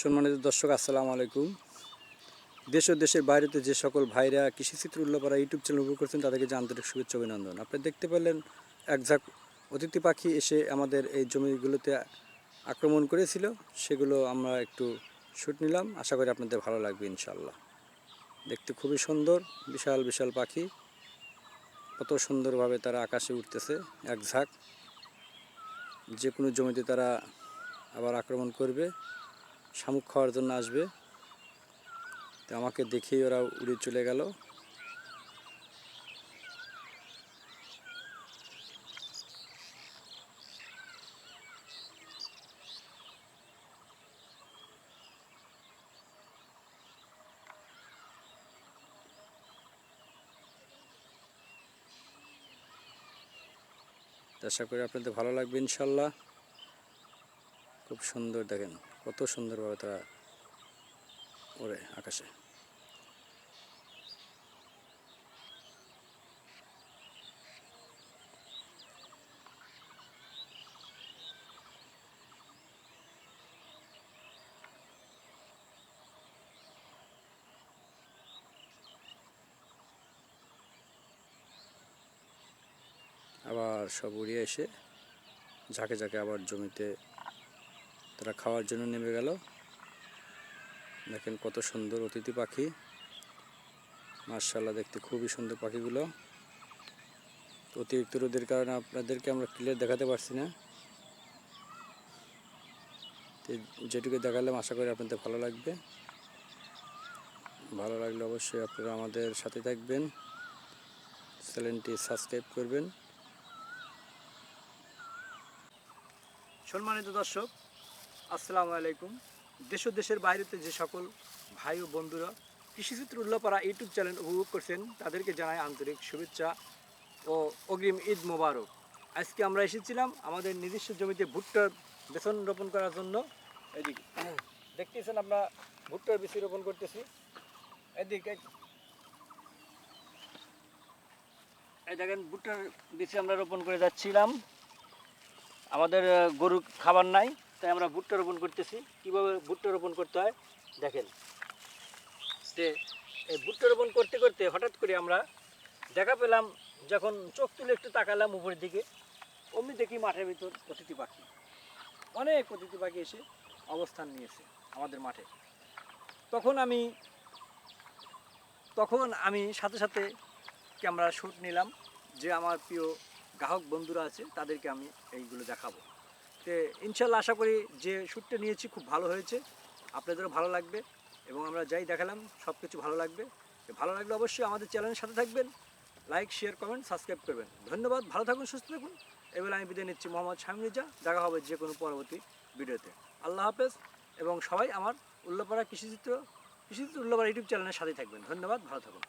সম্মানিত দর্শক, আসসালামু আলাইকুম। দেশ ও দেশের বাইরেতে যে সকল ভাইরা কৃষি কৃষিচিত্র উল্লাপাড়া ইউটিউব চ্যানেল উপর করছেন, তাদেরকে আন্তরিক শুভেচ্ছা অভিনন্দন। আপনি দেখতে পেলেন এক ঝাঁক অতিথি পাখি এসে আমাদের এই জমিগুলোতে আক্রমণ করেছিল। সেগুলো আমরা একটু শ্যুট নিলাম। আশা করি আপনাদের ভালো লাগবে ইনশাল্লাহ দেখতে খুবই সুন্দর, বিশাল বিশাল পাখি। কত সুন্দরভাবে তারা আকাশে উঠতেছে এক ঝাঁক যে কোনো জমিতে তারা আবার আক্রমণ করবে। শামুক খাওয়ার জন্য আসবে। তো আমাকে দেখেই ওরা উড়ে চলে গেল। আশা করি আপনাদের ভালো লাগবে ইনশাল্লাহ। খুব সুন্দর দেখেন। কত সুন্দরভাবে তারা ওরে আকাশে। আবার সব উড়িয়ে এসে ঝাঁকে ঝাঁকে আবার জমিতে তারা খাওয়ার জন্য নেমে গেল। দেখেন কত সুন্দর অতিথি পাখি। মার্শাল্লাহ দেখতে খুবই সুন্দর পাখিগুলো। অতিরিক্ত রোদের কারণে আপনাদেরকে আমরা ক্লিয়ার দেখাতে পারছি না। যেটুকু দেখালাম, আশা করি আপনাদের ভালো লাগবে। ভালো লাগলে অবশ্যই আপনারা আমাদের সাথে থাকবেন। চ্যানেলটি সাবস্ক্রাইব করবেন। সম্মানিত দর্শক আসসালামু আলাইকুম। দেশ দেশের বাইরেতে যে সকল ভাই ও বন্ধুরা কৃষিচিত্র উল্লাপাড়া ইউটিউব চ্যানেল উপভোগ করছেন, তাদেরকে জানাই আন্তরিক শুভেচ্ছা ও অগ্রিম ঈদ মোবারক। আজকে আমরা এসেছিলাম আমাদের নিজস্ব জমিতে ভুট্টার বেতন রোপণ করার জন্য। এদিকে, দেখতেছেন আমরা ভুট্টার বেশি রোপণ করতেছি। এদিকে, এই দেখেন ভুট্টার বেশি আমরা রোপণ করে যাচ্ছিলাম। আমাদের গরু খাবার নাই। তাই আমরা ভুট্টা রোপণ করতেছি। কীভাবে ভুট্টা রোপণ করতে হয়, দেখেন। যে এই ভুট্টা রোপণ করতে করতে হঠাৎ করে আমরা দেখা পেলাম, যখন চোখ তুলে একটু তাকালাম উপরের দিকে, অমনি দেখি মাঠের ভিতর অতিথি পাখি। অনেক অতিথি পাখি এসে অবস্থান নিয়েছে আমাদের মাঠে। তখন আমি তখন আমি সাথে সাথে ক্যামেরা শ্যুট নিলাম যে আমার প্রিয় গ্রাহক বন্ধুরা আছে, তাদেরকে আমি এইগুলো দেখাবো। তো ইনশাল্লাহ আশা করি যে শ্যুটটা নিয়েছি খুব ভালো হয়েছে। আপনাদেরও ভালো লাগবে এবং আমরা যাই দেখালাম সব কিছু ভালো লাগবে। ভালো লাগলে অবশ্যই আমাদের চ্যানেলের সাথে থাকবেন। লাইক শেয়ার কমেন্ট সাবস্ক্রাইব করবেন। ধন্যবাদ, ভালো থাকুন, সুস্থ থাকুন। এবার আমি বিদায় নিচ্ছি মোহাম্মদ শামিম রেজা দেখা হবে যে কোনো পরবর্তী ভিডিওতে। আল্লাহ হাফেজ এবং সবাই আমার উল্লাপাড়া কৃষিচিত্র কৃষিচিত্র উল্লাপাড়া ইউটিউব চ্যানেলের সাথেই থাকবেন। ধন্যবাদ, ভালো থাকুন।